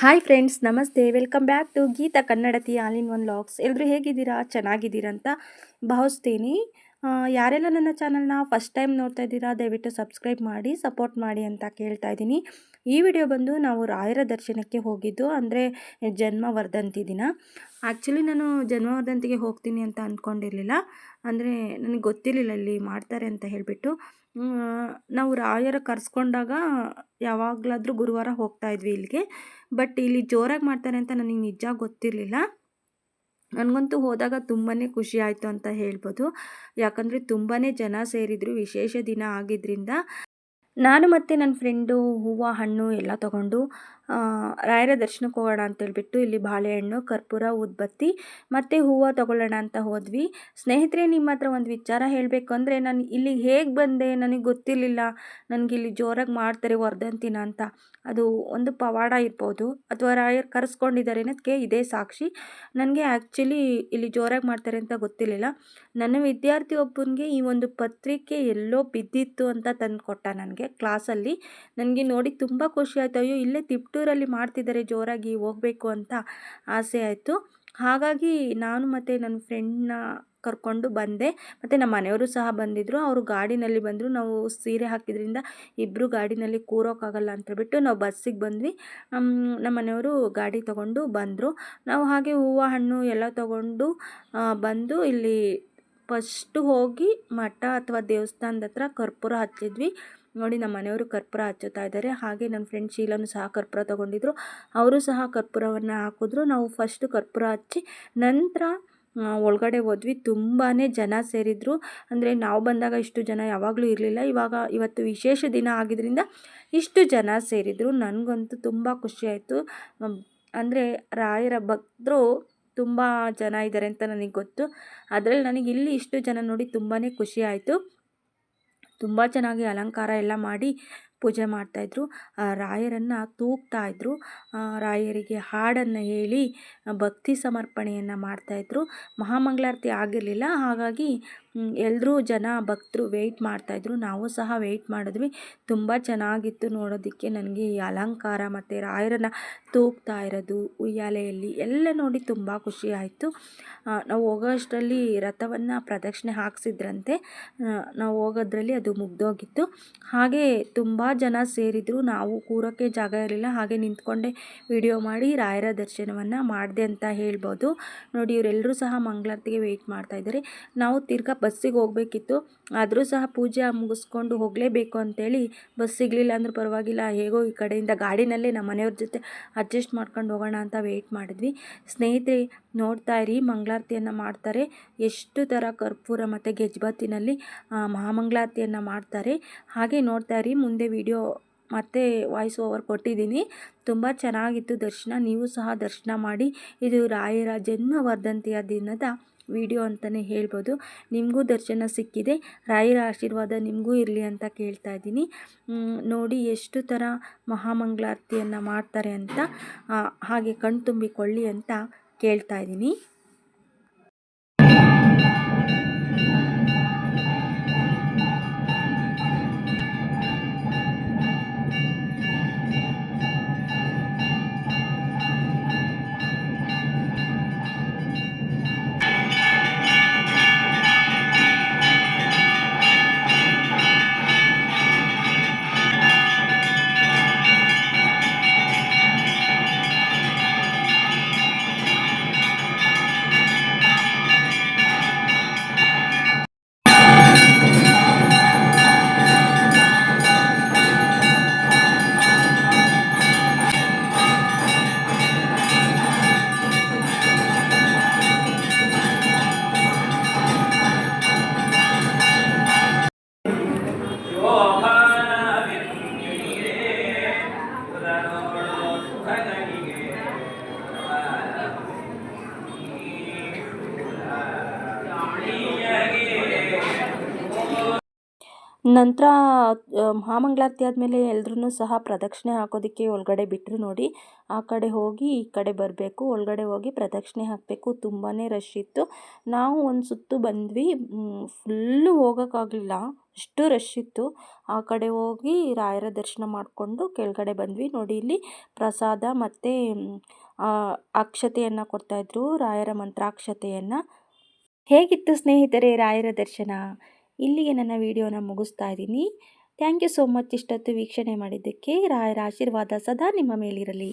Hi friends ನಮಸ್ತೆ. Welcome back to Geetha Kannadathi all in one logs ಎಲ್ಲರೂ ಹೇಗಿದ್ದೀರಾ? ಚೆನ್ನಾಗಿದ್ದೀರಾ ಅಂತ ಭಾವಿಸ್ತೀನಿ ಯಾರೆಲ್ಲ ನನ್ನ ಚಾನಲ್ನ ಫಸ್ಟ್ ಟೈಮ್ ನೋಡ್ತಾ ಇದ್ದೀರಾ, ದಯವಿಟ್ಟು ಸಬ್ಸ್ಕ್ರೈಬ್ ಮಾಡಿ ಸಪೋರ್ಟ್ ಮಾಡಿ ಅಂತ ಕೇಳ್ತಾ ಇದ್ದೀನಿ. ಈ ವಿಡಿಯೋ ಬಂದು ನಾವು ರಾಯರ ದರ್ಶನಕ್ಕೆ ಹೋಗಿದ್ದು ಅಂದರೆ ಜನ್ಮ ವರ್ಧಂತಿ ದಿನ. ಆ್ಯಕ್ಚುಲಿ ನಾನು ಜನ್ಮವರ್ಧಂತಿಗೆ ಹೋಗ್ತೀನಿ ಅಂತ ಅಂದ್ಕೊಂಡಿರಲಿಲ್ಲ ಅಂದರೆ ನನಗೆ ಗೊತ್ತಿರಲಿಲ್ಲ ಅಲ್ಲಿ ಮಾಡ್ತಾರೆ ಅಂತ ಹೇಳಿಬಿಟ್ಟು. ನಾವು ರಾಯರ ಕರೆಸ್ಕೊಂಡಾಗ ಯಾವಾಗಲಾದರೂ ಗುರುವಾರ ಹೋಗ್ತಾ ಇದ್ವಿ ಇಲ್ಲಿಗೆ. ಬಟ್ ಇಲ್ಲಿ ಜೋರಾಗಿ ಮಾಡ್ತಾರೆ ಅಂತ ನನಗೆ ನಿಜ ಗೊತ್ತಿರಲಿಲ್ಲ. ನನಗಂತೂ ಹೋದಾಗ ತುಂಬಾ ಖುಷಿ ಆಯಿತು ಅಂತ ಹೇಳ್ಬೋದು. ಯಾಕಂದರೆ ತುಂಬಾ ಜನ ಸೇರಿದ್ರು, ವಿಶೇಷ ದಿನ ಆಗಿದ್ದರಿಂದ ನಾನು ಮತ್ತು ನನ್ನ ಫ್ರೆಂಡು ಹೂವು, ಹಣ್ಣು ಎಲ್ಲ ತಗೊಂಡು ರಾಯರ ದರ್ಶನಕ್ಕೆ ಹೋಗೋಣ ಅಂತೇಳ್ಬಿಟ್ಟು ಇಲ್ಲಿ ಬಾಳೆಹಣ್ಣು, ಕರ್ಪೂರ ಉದ್ಬತ್ತಿ ಮತ್ತು ಹೂವು ತಗೊಳ್ಳೋಣ ಅಂತ ಹೋದ್ವಿ. ಸ್ನೇಹಿತರೆ, ನಿಮ್ಮ ಹತ್ರ ಒಂದು ವಿಚಾರ ಹೇಳಬೇಕು ಅಂದರೆ ನಾನು ಇಲ್ಲಿಗೆ ಹೇಗೆ ಬಂದೆ ನನಗೆ ಗೊತ್ತಿರಲಿಲ್ಲ. ನನಗೆ ಇಲ್ಲಿ ಜೋರಾಗಿ ಮಾಡ್ತಾರೆ ವರ್ಧಂತಿನ ಅಂತ. ಅದು ಒಂದು ಪವಾಡ ಇರ್ಬೋದು. ಅಥವಾ ರಾಯರು ಕರೆಸ್ಕೊಂಡಿದ್ದಾರೆ ಅನ್ನೋದಕ್ಕೆ ಇದೇ ಸಾಕ್ಷಿ. ನನಗೆ ಆ್ಯಕ್ಚುಲಿ ಇಲ್ಲಿ ಜೋರಾಗಿ ಮಾಡ್ತಾರೆ ಅಂತ ಗೊತ್ತಿರಲಿಲ್ಲ. ನನ್ನ ವಿದ್ಯಾರ್ಥಿ ಒಬ್ಬನಿಗೆ ಈ ಒಂದು ಪತ್ರಿಕೆ ಎಲ್ಲೋ ಬಿದ್ದಿತ್ತು ಅಂತ ತಂದು ಕೊಟ್ಟ ನನಗೆ ಕ್ಲಾಸಲ್ಲಿ ನನಗೆ ನೋಡಿ ತುಂಬ ಖುಷಿ ಆಯಿತು. ಅಯ್ಯೋ, ಇಲ್ಲೇ ತಿಪ್ಟೂರಲ್ಲಿ ಮಾಡ್ತಿದ್ದಾರೆ ಜೋರಾಗಿ ಹೋಗಬೇಕು ಅಂತ ಆಸೆ ಆಯಿತು. ಹಾಗಾಗಿ ನಾನು ಮತ್ತು ನನ್ನ ಫ್ರೆಂಡ್ನ ಕರ್ಕೊಂಡು ಬಂದೆ. ಮತ್ತು ನಮ್ಮ ಮನೆಯವರು ಸಹ ಬಂದಿದ್ದರು ಅವರು ಗಾಡಿನಲ್ಲಿ ಬಂದರು. ನಾವು ಸೀರೆ ಹಾಕಿದ್ರಿಂದ ಇಬ್ಬರು ಗಾಡಿನಲ್ಲಿ ಕೂರೋಕ್ಕಾಗಲ್ಲ ಅಂತ ಹೇಳ್ಬಿಟ್ಟು ನಾವು ಬಸ್ಸಿಗೆ ಬಂದ್ವಿ. ನಮ್ಮ ಮನೆಯವರು ಗಾಡಿ ತಗೊಂಡು ಬಂದರು. ನಾವು ಹಾಗೆ ಹೂವು, ಹಣ್ಣು ಎಲ್ಲ ತಗೊಂಡು ಬಂದು ಇಲ್ಲಿ ಫಸ್ಟು ಹೋಗಿ ಮಠ ಅಥವಾ ದೇವಸ್ಥಾನದ ಹತ್ರ ಕರ್ಪೂರ ಹಚ್ಚಿದ್ವಿ. ನೋಡಿ, ನಮ್ಮ ಮನೆಯವರು ಕರ್ಪೂರ ಹಚ್ಚುತ್ತಾ ಇದ್ದಾರೆ. ಹಾಗೆ ನನ್ನ ಫ್ರೆಂಡ್ ಶೀಲನು ಸಹ ಕರ್ಪೂರ ತಗೊಂಡಿದ್ರು. ಅವರು ಸಹ ಕರ್ಪೂರವನ್ನು ಹಾಕಿದ್ರು. ನಾವು ಫಸ್ಟ್ ಕರ್ಪೂರ ಹಚ್ಚಿ ನಂತರ ಒಳಗಡೆ ಹೋದ್ವಿ. ತುಂಬಾ ಜನ ಸೇರಿದ್ರು. ಅಂದರೆ ನಾವು ಬಂದಾಗ ಇಷ್ಟು ಜನ ಯಾವಾಗಲೂ ಇರಲಿಲ್ಲ. ಇವಾಗ ಇವತ್ತು ವಿಶೇಷ ದಿನ ಆಗಿದ್ದರಿಂದ ಇಷ್ಟು ಜನ ಸೇರಿದ್ರು. ನನಗಂತೂ ತುಂಬ ಖುಷಿಯಾಯಿತು ಅಂದರೆ ರಾಯರ ಭಕ್ತರು ತುಂಬ ಜನ ಇದ್ದಾರೆ ಅಂತ ನನಗೆ ಗೊತ್ತು. ಅದರಲ್ಲಿ ನನಗೆ ಇಲ್ಲಿ ಇಷ್ಟು ಜನ ನೋಡಿ ತುಂಬಾ ಖುಷಿ ಆಯಿತು. ತುಂಬ ಚೆನ್ನಾಗಿ ಅಲಂಕಾರ ಎಲ್ಲ ಮಾಡಿ ಪೂಜೆ ಮಾಡ್ತಾಯಿದ್ರು ರಾಯರನ್ನು ತೂಗ್ತಾಯಿದ್ರು ರಾಯರಿಗೆ ಹಾಡನ್ನು ಹೇಳಿ, ಭಕ್ತಿ ಸಮರ್ಪಣೆಯನ್ನು ಮಾಡ್ತಾಯಿದ್ರು ಮಹಾಮಂಗಳಾರತಿ ಆಗಿರಲಿಲ್ಲ. ಹಾಗಾಗಿ ಎಲ್ಲರೂ ಜನ ಭಕ್ತರು ವೆಯ್ಟ್ ಮಾಡ್ತಾಯಿದ್ರು ನಾವು ಸಹ ವೆಯ್ಟ್ ಮಾಡಿದ್ವಿ. ತುಂಬ ಚೆನ್ನಾಗಿತ್ತು ನೋಡೋದಕ್ಕೆ. ನನಗೆ ಈ ಅಲಂಕಾರ ಮತ್ತು ರಾಯರನ್ನ ತೂಗ್ತಾ ಇರೋದು, ಉಯ್ಯಾಲೆಯಲ್ಲಿ ಎಲ್ಲ ನೋಡಿ ತುಂಬ ಖುಷಿ ಆಯಿತು. ನಾವು ಹೋಗೋಷ್ಟರಲ್ಲಿ ರಥವನ್ನು ಪ್ರದಕ್ಷಿಣೆ ಹಾಕ್ಸಿದ್ರಂತೆ. ನಾವು ಹೋಗೋದ್ರಲ್ಲಿ ಅದು ಮುಗ್ದೋಗಿತ್ತು. ಹಾಗೆ ತುಂಬ ಜನ ಸೇರಿದ್ರು. ನಾವು ಕೂರೋಕ್ಕೆ ಜಾಗ ಇರಲಿಲ್ಲ. ಹಾಗೆ ನಿಂತ್ಕೊಂಡೆ ವಿಡಿಯೋ ಮಾಡಿ ರಾಯರ ದರ್ಶನವನ್ನು ಮಾಡಿದೆ ಅಂತ ಹೇಳ್ಬೋದು. ನೋಡಿ ಇವರೆಲ್ಲರೂ ಸಹ ಮಂಗಳಾರತಿಗೆ ವೆಯ್ಟ್ ಮಾಡ್ತಾ ಇದ್ದಾರೆ. ನಾವು ತಿರ್ಗಾ ಬಸ್ಸಿಗೆ ಹೋಗಬೇಕಿತ್ತು. ಆದರೂ ಸಹ ಪೂಜೆ ಮುಗಿಸ್ಕೊಂಡು ಹೋಗಲೇಬೇಕು ಅಂತೇಳಿ ಬಸ್ ಸಿಗಲಿಲ್ಲ ಅಂದರೂ ಪರವಾಗಿಲ್ಲ. ಹೇಗೋ ಈ ಕಡೆಯಿಂದ ಗಾಡಿನಲ್ಲೇ ನಮ್ಮ ಮನೆಯವ್ರ ಜೊತೆ ಅಡ್ಜಸ್ಟ್ ಮಾಡ್ಕೊಂಡು ಹೋಗೋಣ ಅಂತ ವೆಯ್ಟ್ ಮಾಡಿದ್ವಿ. ಸ್ನೇಹಿತರೆ, ನೋಡ್ತಾ ಇರಿ, ಮಂಗಳಾರತಿಯನ್ನು ಮಾಡ್ತಾರೆ. ಎಷ್ಟು ಥರ ಕರ್ಪೂರ ಮತ್ತು ಗೆಜ್ಬಾತಿನಲ್ಲಿ ಮಹಾಮಂಗಳಾರತಿಯನ್ನು ಮಾಡ್ತಾರೆ. ಹಾಗೆ ನೋಡ್ತಾ ಇರಿ, ಮುಂದೆ ವಿಡಿಯೋ ಮತ್ತೆ ವಾಯ್ಸ್ ಓವರ್ ಕೊಟ್ಟಿದ್ದೀನಿ. ತುಂಬ ಚೆನ್ನಾಗಿತ್ತು ದರ್ಶನ. ನೀವು ಸಹ ದರ್ಶನ ಮಾಡಿ. ಇದು ರಾಯರ ಜನ್ಮ ವರ್ಧಂತಿಯ ದಿನದ ವಿಡಿಯೋ ಅಂತಲೇ ಹೇಳ್ಬೋದು. ನಿಮಗೂ ದರ್ಶನ ಸಿಕ್ಕಿದೆ. ರಾಯರ ಆಶೀರ್ವಾದ ನಿಮಗೂ ಇರಲಿ ಅಂತ ಕೇಳ್ತಾ ಇದ್ದೀನಿ. ನೋಡಿ ಎಷ್ಟು ಥರ ಮಹಾಮಂಗಳಾರತಿಯನ್ನು ಮಾಡ್ತಾರೆ ಅಂತ ಹಾಗೆ ಕಣ್ತುಂಬಿಕೊಳ್ಳಿ ಅಂತ ಕೇಳ್ತಾ ಇದ್ದೀನಿ. ನಂತರ ಮಹಾಮಂಗಳಾರತಿ ಆದಮೇಲೆ ಎಲ್ಲರೂ ಸಹ ಪ್ರದಕ್ಷಿಣೆ ಹಾಕೋದಕ್ಕೆ ಒಳಗಡೆ ಬಿಟ್ಟರು ನೋಡಿ, ಆ ಕಡೆ ಹೋಗಿ ಈ ಕಡೆ ಬರಬೇಕು, ಒಳಗಡೆ ಹೋಗಿ ಪ್ರದಕ್ಷಿಣೆ ಹಾಕಬೇಕು ತುಂಬಾ ರಶ್ ಇತ್ತು. ನಾವು ಒಂದು ಸುತ್ತು ಬಂದ್ವಿ ಫುಲ್ಲು ಹೋಗೋಕ್ಕಾಗಲಿಲ್ಲ, ಅಷ್ಟು ರಶ್ ಇತ್ತು. ಆ ಕಡೆ ಹೋಗಿ ರಾಯರ ದರ್ಶನ ಮಾಡಿಕೊಂಡು ಕೆಳಗಡೆ ಬಂದ್ವಿ. ನೋಡಿ, ಇಲ್ಲಿ ಪ್ರಸಾದ ಮತ್ತು ಅಕ್ಷತೆಯನ್ನು ಕೊಡ್ತಾಯಿದ್ರು ರಾಯರ ಮಂತ್ರಾಕ್ಷತೆಯನ್ನು. ಹೇಗಿತ್ತು ಸ್ನೇಹಿತರೆ ರಾಯರ ದರ್ಶನ? ಇಲ್ಲಿಗೆ ನನ್ನ ವಿಡಿಯೋನ ಮುಗಿಸ್ತಾ ಇದ್ದೀನಿ. ಥ್ಯಾಂಕ್ ಯು ಸೋ ಮಚ್ ಇಷ್ಟೊತ್ತು ವೀಕ್ಷಣೆ ಮಾಡಿದ್ದಕ್ಕೆ. ರಾಯರ ಆಶೀರ್ವಾದ ಸದಾ ನಿಮ್ಮ ಮೇಲಿರಲಿ.